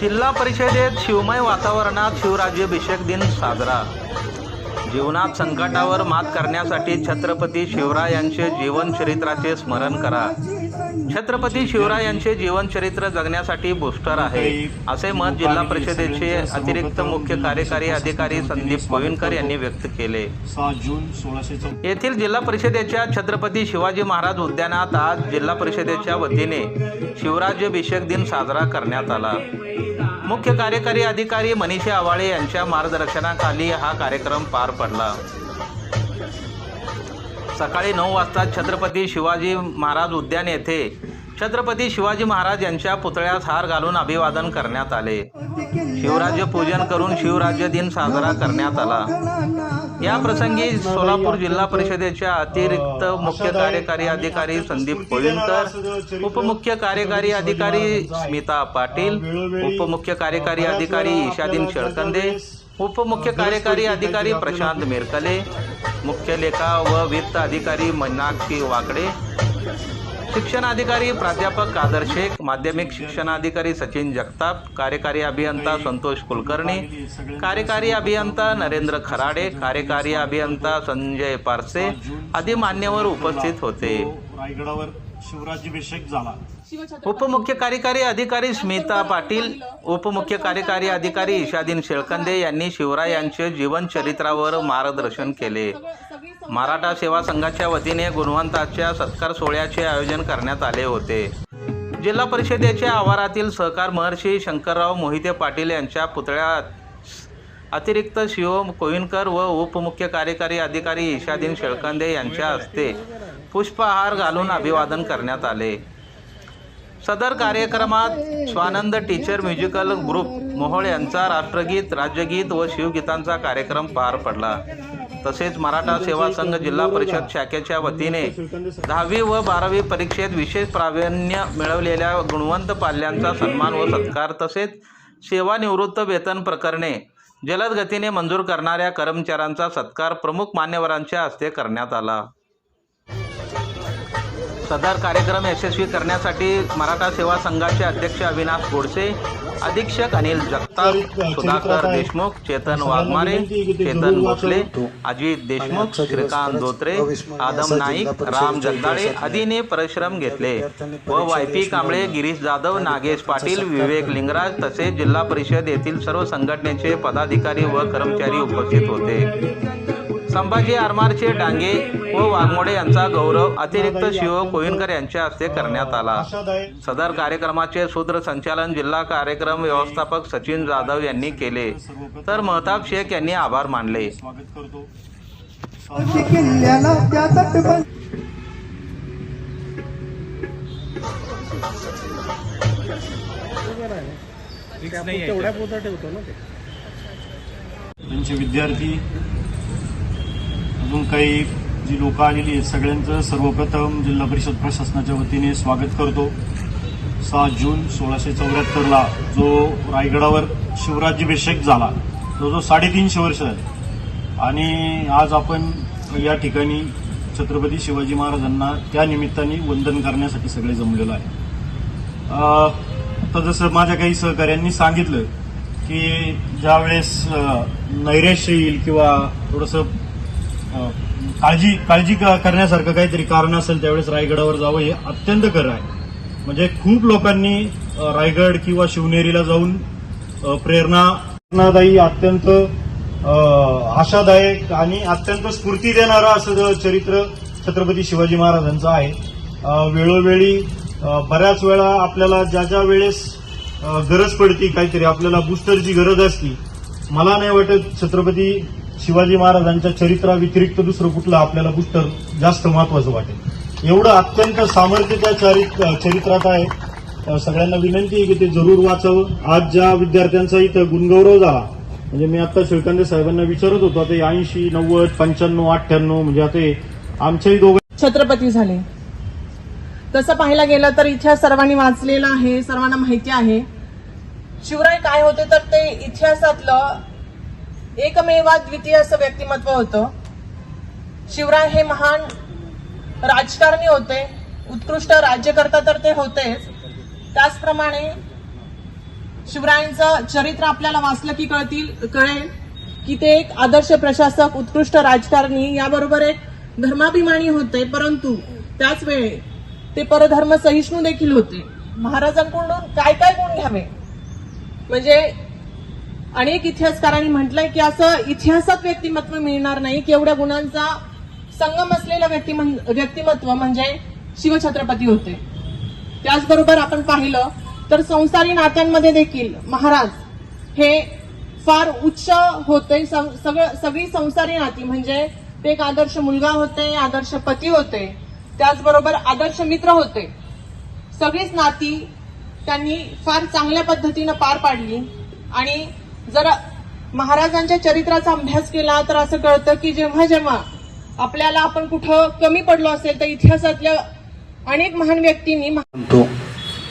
जिल्हा परिषदेत शिवमय वातावरणात शिवराज्याभिषेक दिन साजरा. जीवनात संकटावर मात करण्यासाठी छत्रपती शिवरायांचे जीवनचरित्राचे स्मरण करा. छत्रपती शिवरायांचे जीवनचरित्र जगण्यासाठी बूस्टर आहे. असे मत जिल्हा परिषदेचे अतिरिक्त मुख्य कार्यकारी अधिकारी संदीप गोविंदकर यांनी व्यक्त केले. येथील जिल्हा परिषदेच्या छत्रपती शिवाजी महाराज उद्यानात आज जिल्हा परिषदेच्या वतीने शिवराज्याभिषेक दिन साजरा करण्यात आला. मुख्य कार्यकारी अधिकारी मनीषा आवाळे यांच्या मार्गदर्शनाखाली हा कार्यक्रम पार पडला. सकाळी नऊ वाजता छत्रपती शिवाजी महाराज उद्यान येथे छत्रपती शिवाजी महाराज यांच्या पुतळ्यास हार घालून अभिवादन करण्यात आले. शिवराज्य पूजन करून शिवराज्य दिन साजरा करण्यात आला. या प्रसंगी सोलापूर जिल्हा परिषदेच्या अतिरिक्त मुख्य कार्यकारी अधिकारी संदीप कोविंदकर उपमुख्य कार्यकारी अधिकारी स्मिता पाटील उपमुख्य कार्यकारी अधिकारी ईशादीन शेळकंदे उपमुख्य कार्यकारी अधिकारी प्रशांत मिरकले मुख्य लेखा व वित्त अधिकारी मीनाक्षी वाकडे शिक्षणाधिकारी प्राध्यापक कादर शेख माध्यमिक शिक्षणाधिकारी सचिन जगताप कार्यकारी अभियंता संतोष कुलकर्णी कार्यकारी अभियंता नरेंद्र खराडे कार्यकारी अभियंता संजय पारसे आदी मान्यवर उपस्थित होते. रायगडावर शिवराज्याभिषेक झाला. उपमुख्य कार्यकारी अधिकारी स्मिता पाटील उपमुख्य कार्यकारी अधिकारी ईशादीन शेळकंदे यांनी शिवरायांचे जीवनचरित्रावर मार्गदर्शन केले. मराठा सेवा संघाच्या वतीने गुणवंताच्या सत्कार सोहळ्याचे आयोजन करण्यात आले होते. जिल्हा परिषदेच्या आवारातील सहकार महर्षी शंकरराव मोहिते पाटील यांच्या पुतळ्यात अतिरिक्त शिव कोविनकर व उपमुख्य कार्यकारी अधिकारी ईशादीन शेळकंदे यांच्या हस्ते पुष्पहार घालून अभिवादन करण्यात आले. सदर कार्यक्रमात Swanand teacher musical group Mohol यांचा राष्ट्रगीत राज्यगीत व शिवगीतांचा कार्यक्रम पार पडला. तसेच मराठा सेवा संघ जिल्हा परिषद शाखेच्या वतीने दहावी व बारावी परीक्षेत विशेष प्रावीण्य मिळवलेल्या गुणवंत पाल्यांचा सन्मान व सत्कार तसेच सेवानिवृत्त वेतन प्रकरणे जलद गतीने मंजूर करणाऱ्या कर्मचाऱ्यांचा सत्कार प्रमुख मान्यवरांच्या हस्ते करण्यात आला. सदर कार्यक्रम यशस्वी करण्यासाठी मराठा सेवा संघाचे अध्यक्ष अविनाश गोडसे अधीक्षक अनिल जगताप सुधाकर देशमुख चेतन वाघमारे चेतन भोसले अजित देशमुख श्रीकांत धोत्रे आदम नाईक राम जगदाळे आदीने परिश्रम घेतले. व वाय पी कांबळे गिरीश जाधव नागेश पाटील विवेक लिंगराज तसेच जिल्हा परिषद येथील सर्व संघटनेचे पदाधिकारी व कर्मचारी उपस्थित होते. संभाजी आरमारचे डांगे व वाघमोडे यांचा गौरव अतिरिक्त शिव कोविनकर यांच्या हस्ते करण्यात आला. सदर कार्यक्रमाचे सूत्रसंचालन जिल्हा कार्यक्रम व्यवस्थापक सचिन जाधव यांनी केले. तर महताब शेख यांनी आभार मानले. ते त्यांचे विद्यार्थी अजून काही जी लोक आलेली आहेत सगळ्यांचं सर्वप्रथम जिल्हा परिषद प्रशासनाच्या वतीने स्वागत करतो. सहा जून सोळाशे चौऱ्याहत्तरला जो रायगडावर शिवराज्याभिषेक झाला तो जो साडेतीनशे वर्ष झाले. आणि आज आपण या ठिकाणी छत्रपती शिवाजी महाराजांना त्या निमित्ताने वंदन करण्यासाठी सगळे जमलेलो आहे. तर आता जसं माझ्या काही सहकाऱ्यांनी सांगितलं की ज्यावेळेस नैराश्य येईल किंवा थोडंसं काळजी काळजी करण्यासारखं काहीतरी कारण असेल त्यावेळेस रायगडावर जावं हे अत्यंत खरं आहे. म्हणजे खूप लोकांनी रायगड किंवा शिवनेरीला जाऊन प्रेरणा प्रेरणादायी अत्यंत आशादायक आणि अत्यंत स्फूर्ती देणारं असं चरित्र छत्रपती शिवाजी महाराजांचं आहे. वेळोवेळी बऱ्याच वेळा आपल्याला ज्या ज्या वेळेस गरज पडती काहीतरी आपल्याला बूस्टरची गरज असती मला नाही वाटत छत्रपती शिवाजी महाराजांच्या चरित्राव्यतिरिक्त दुसरं कुठलं आपल्याला बूस्टर जास्त महत्वाचं वाटेल? एवढं अत्यंत सामर्थ्य त्या चरित्रात आहे. सगळ्यांना विनंती आहे की ते जरूर वाचावं. आज ज्या विद्यार्थ्यांचा इथं गुणगौरव झाला म्हणजे मी आता शिळकांदे साहेबांना विचारत होतो आता ऐंशी नव्वद पंच्याण्णव अठ्ठ्याण्णव म्हणजे आता आमच्याही दोघं छत्रपती झाले. तसं पाहायला गेलं तर इतिहास सर्वांनी वाचलेला आहे सर्वांना माहिती आहे. शिवराय काय होते तर ते इतिहासातलं एकमेवा द्वितीय असं व्यक्तिमत्व होतं. शिवराय हे महान राजकारणी होते. उत्कृष्ट राज्यकर्ता तर ते होतेच. त्याचप्रमाणे शिवरायांचं चरित्र आपल्याला वाचलं की कळतील कळेल की ते एक आदर्श प्रशासक उत्कृष्ट राजकारणी याबरोबर एक धर्माभिमानी होते. परंतु त्याच वेळी ते परधर्म सहिष्णू देखील होते. महाराजांकडून काय काय गुण घ्यावे? म्हणजे अनेक इतिहासकारांनी म्हटलंय की असं इतिहासात व्यक्तिमत्व मिळणार नाही की एवढ्या गुणांचा संगम असलेलं व्यक्तिमन- व्यक्तिमत्व म्हणजे शिवछत्रपती होते. त्याचबरोबर आपण पाहिलं तर संसारी नात्यांमध्ये देखील महाराज हे फार उच्च होते सग- सगळं सगळी संसारी नाती म्हणजे ते एक आदर्श मुलगा होते आदर्श पती होते त्याचबरोबर आदर्श मित्र होते. सगळीच नाती त्यांनी फार चांगल्या पद्धतीनं पार पाडली आणि जर महाराजांच्या चरित्राचा अभ्यास केला तर असं कळतं की जेव्हा जेव्हा आपल्याला आपण कुठं कमी पडलो असेल तर इतिहासातल्या अनेक महान व्यक्तींनी म्हणतो.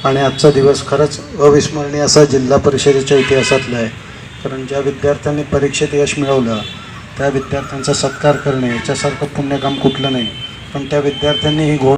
आणि आजचा दिवस खरंच अविस्मरणीय असा जिल्हा परिषदेच्या इतिहासातला आहे. कारण ज्या विद्यार्थ्यांनी परीक्षेत यश मिळवलं त्या विद्यार्थ्यांचा सत्कार करणे याच्यासारखं पुण्यकाम कुठलं नाही. पण त्या विद्यार्थ्यांनी ही घोड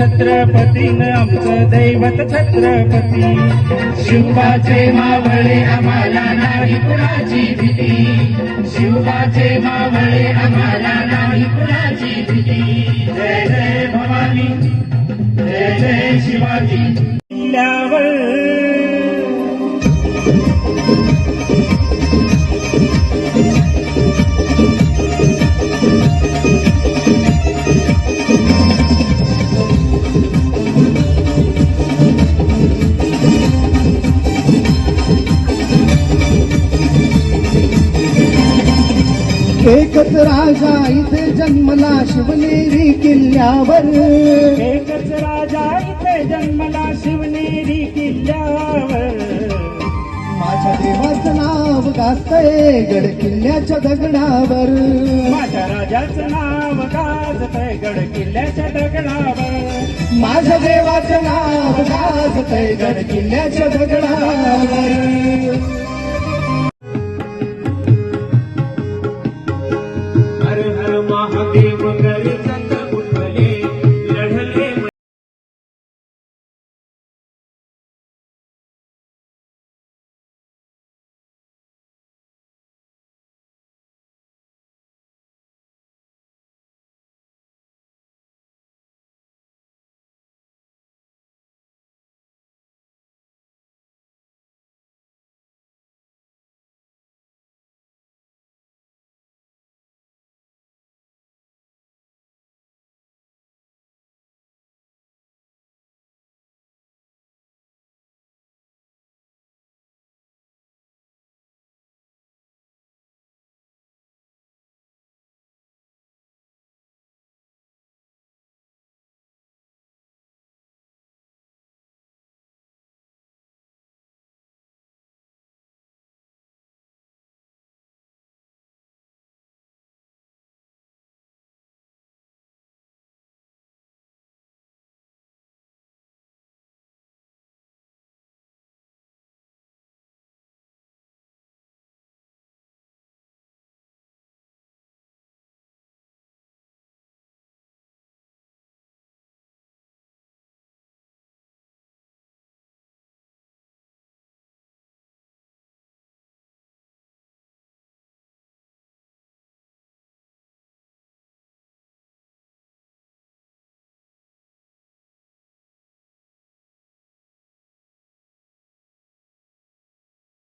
छत्रपतीन आमचं दैवत छत्रपती. शिवबाचे मावळे आम्हाला नाही कुणाची भीती. शिवबाचे मावळे आम्हाला नाही कुणाची भीती. जय जय भवानी जय जय शिवाजी. एकच राजा इथे जन्मला शिवनेरी किल्ल्यावर. एकच राजा इथे जन्मला शिवनेरी किल्ल्यावर. माझ्या देवाचं नाव गाजतंय गड किल्ल्याच्या दगडावर. माझ्या राजाचं नाव गाजतय गड किल्ल्याच्या दगडावर. माझ्या देवाचं नाव गाजतंय गड किल्ल्याच्या दगडावर.